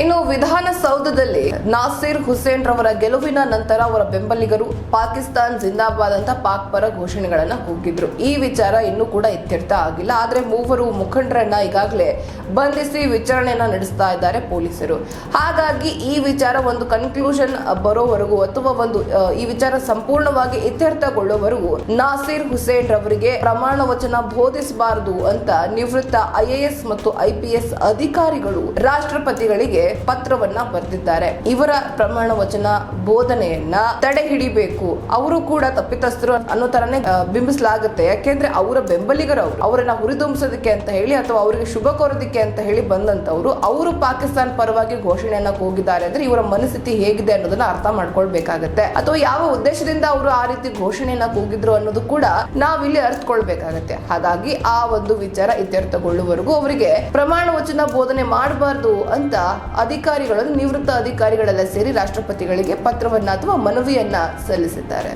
ಇನ್ನು ವಿಧಾನಸೌಧದಲ್ಲಿ ನಾಸಿರ್ ಹುಸೇನ್ ರವರ ಗೆಲುವಿನ ನಂತರ ಅವರ ಬೆಂಬಲಿಗರು ಪಾಕಿಸ್ತಾನ್ ಜಿಂದಾಬಾದ್ ಅಂತ ಪಾಕ್ ಪರ ಘೋಷಣೆಗಳನ್ನ ಕೂಗಿದ್ರು. ಈ ವಿಚಾರ ಇನ್ನೂ ಕೂಡ ಇತ್ಯರ್ಥ ಆಗಿಲ್ಲ. ಆದ್ರೆ ಮೂವರು ಮುಖಂಡರನ್ನ ಈಗಾಗಲೇ ಬಂಧಿಸಿ ವಿಚಾರಣೆಯನ್ನ ನಡೆಸ್ತಾ ಇದ್ದಾರೆ ಪೊಲೀಸರು. ಹಾಗಾಗಿ ಈ ವಿಚಾರ ಒಂದು ಕನ್ಕ್ಲೂಷನ್ ಬರೋವರೆಗೂ ಅಥವಾ ಒಂದು ಈ ವಿಚಾರ ಸಂಪೂರ್ಣವಾಗಿ ಇತ್ಯರ್ಥಗೊಳ್ಳುವವರೆಗೂ ನಾಸೀರ್ ಹುಸೇನ್ ರವರಿಗೆ ಪ್ರಮಾಣ ವಚನ ಬೋಧಿಸಬಾರದು ಅಂತ ನಿವೃತ್ತ ಐಎಎಸ್ ಮತ್ತು ಐಪಿಎಸ್ ಅಧಿಕಾರಿಗಳು ರಾಷ್ಟ್ರಪತಿಗಳಿಗೆ ಪತ್ರವನ್ನ ಬರೆದಿದ್ದಾರೆ. ಇವರ ಪ್ರಮಾಣ ವಚನ ಬೋಧನೆಯನ್ನ ತಡೆ ಹಿಡಿಬೇಕು ಅವರು ಕೂಡ ತಪ್ಪಿತಸ್ಥರು ಅನ್ನೋ ತರನೇ ಬಿಂಬಿಸಲಾಗುತ್ತೆ. ಯಾಕೆಂದ್ರೆ ಅವರ ಬೆಂಬಲಿಗರು ಅವ್ರು. ಅವರನ್ನ ಹುರಿದುಂಬಿಸೋದಕ್ಕೆ ಅಂತ ಹೇಳಿ ಅಥವಾ ಅವರಿಗೆ ಶುಭ ಕೋರೋದಕ್ಕೆ ಅಂತ ಹೇಳಿ ಬಂದಂಥವರು, ಅವರು ಪಾಕಿಸ್ತಾನ ಪರವಾಗಿ ಘೋಷಣೆಯನ್ನ ಕೂಗಿದ್ದಾರೆ ಅಂದ್ರೆ ಇವರ ಮನಸ್ಥಿತಿ ಹೇಗಿದೆ ಅನ್ನೋದನ್ನ ಅರ್ಥ ಮಾಡ್ಕೊಳ್ಬೇಕಾಗತ್ತೆ. ಅಥವಾ ಯಾವ ಉದ್ದೇಶದಿಂದ ಅವರು ಆ ರೀತಿ ಘೋಷಣೆಯನ್ನ ಕೂಗಿದ್ರು ಅನ್ನೋದು ಕೂಡ ನಾವಿಲ್ಲಿ ಅರ್ಥಕೊಳ್ಬೇಕಾಗತ್ತೆ ಹಾಗಾಗಿ ಆ ಒಂದು ವಿಚಾರ ಇತ್ಯರ್ಥಗೊಳ್ಳುವವರೆಗೂ ಅವರಿಗೆ ಪ್ರಮಾಣ ವಚನ ಬೋಧನೆ ಮಾಡಬಾರ್ದು ಅಂತ ಅಧಿಕಾರಿಗಳನ್ನು ನಿವೃತ್ತ ಅಧಿಕಾರಿಗಳೆಲ್ಲ ಸೇರಿ ರಾಷ್ಟ್ರಪತಿಗಳಿಗೆ ಪತ್ರವನ್ನ ಅಥವಾ ಮನವಿಯನ್ನ ಸಲ್ಲಿಸಿದ್ದಾರೆ.